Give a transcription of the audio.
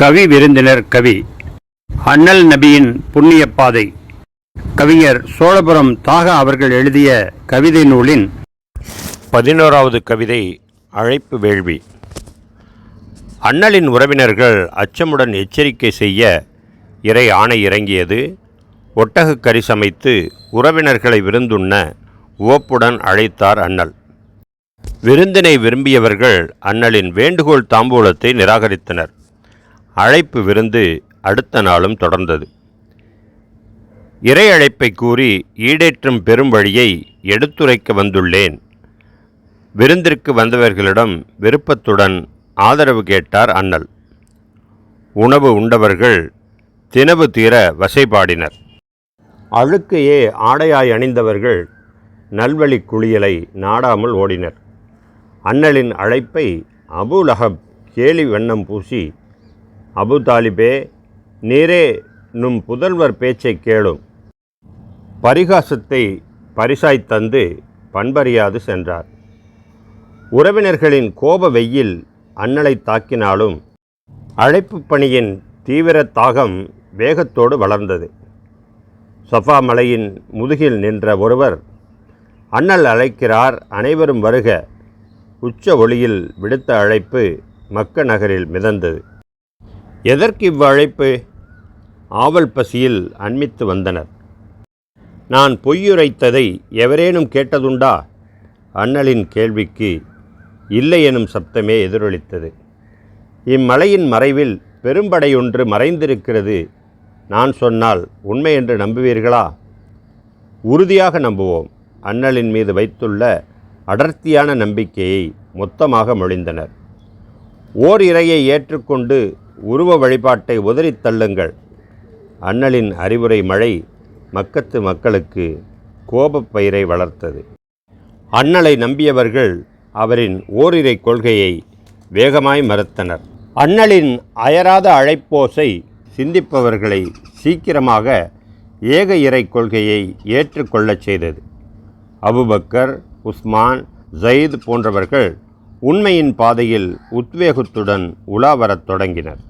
கவி விருந்தினர் கவி. அண்ணல் நபியின் புண்ணிய பாதை. கவிஞர் சோழபுரம் தாகா அவர்கள் எழுதிய கவிதை நூலின் பதினோராவது கவிதை அழைப்பு வேள்வி. அண்ணலின் உறவினர்கள் அச்சமுடன் எச்சரிக்கை செய்ய இறை ஆணை இறங்கியது. ஒட்டகக் கறி சமைத்து உறவினர்களை விருந்துண்ண ஓப்புடன் அழைத்தார் அண்ணல். விருந்தினை விரும்பியவர்கள் அண்ணலின் வேண்டுகோள் தாம்பூலத்தை நிராகரித்தனர். அழைப்பு விருந்து அடுத்த நாளும் தொடர்ந்தது. இறை அழைப்பை கூறி ஈடேற்றும் பெரும் வழியை எடுத்துரைக்க வந்துள்ளேன். விருந்திற்கு வந்தவர்களிடம் விருப்பத்துடன் ஆதரவு கேட்டார் அண்ணல். உணவு உண்டவர்கள் தினவு தீர வசைபாடினர். அழுக்கையே ஆடையாய் அணிந்தவர்கள் நல்வழி குளியலை நாடாமல் ஓடினர். அண்ணலின் அழைப்பை அபுலஹப் கேலி வண்ணம் பூசி அபு தாலிபே நீரே நும் புதல்வர் பேச்சைக் கேளும். பரிகாசத்தை பரிசாய் தந்து பண்பறியாது சென்றார். உறவினர்களின் கோப வெயில் அண்ணலை தாக்கினாலும் அழைப்பு பணியின் தீவிர தாகம் வேகத்தோடு வளர்ந்தது. சஃபா மலையின் முதுகில் நின்ற ஒருவர் அண்ணல் அழைக்கிறார் அனைவரும் வருக. உச்ச ஒளியில் விடுத்த அழைப்பு மக்க நகரில் மிதந்தது. எதற்கு இவ்வழைப்பு? ஆவல் பசியில் அண்மித்து வந்தனர். நான் பொய்யுரைத்ததை எவரேனும் கேட்டதுண்டா? அண்ணலின் கேள்விக்கு இல்லை எனும் சப்தமே எதிரொலித்தது. இம்மலையின் மறைவில் பெரும்படையொன்று மறைந்திருக்கிறது. நான் சொன்னால் உண்மை என்று நம்புவீர்களா? உறுதியாக நம்புவோம். அண்ணலின் மீது வைத்துள்ள அடர்த்தியான நம்பிக்கையை மொத்தமாக மொழிந்தனர். ஓர் இறையை ஏற்றுக்கொண்டு உருவ வழிபாட்டை உதறித் தள்ளுங்கள். அண்ணலின் அறிவுரை மழை மக்கத்து மக்களுக்கு கோபப் பயிரை வளர்த்தது. அண்ணலை நம்பியவர்கள் அவரின் ஓரிரை கொள்கையை வேகமாய் மறுத்தனர். அண்ணலின் அயராத அழைப்போசை சிந்திப்பவர்களை சீக்கிரமாக ஏக இறை கொள்கையை ஏற்றுக்கொள்ளச் செய்தது. அபுபக்கர் உஸ்மான் ஜயீத் போன்றவர்கள் உண்மையின் பாதையில் உத்வேகத்துடன் உலா வரத் தொடங்கினர்.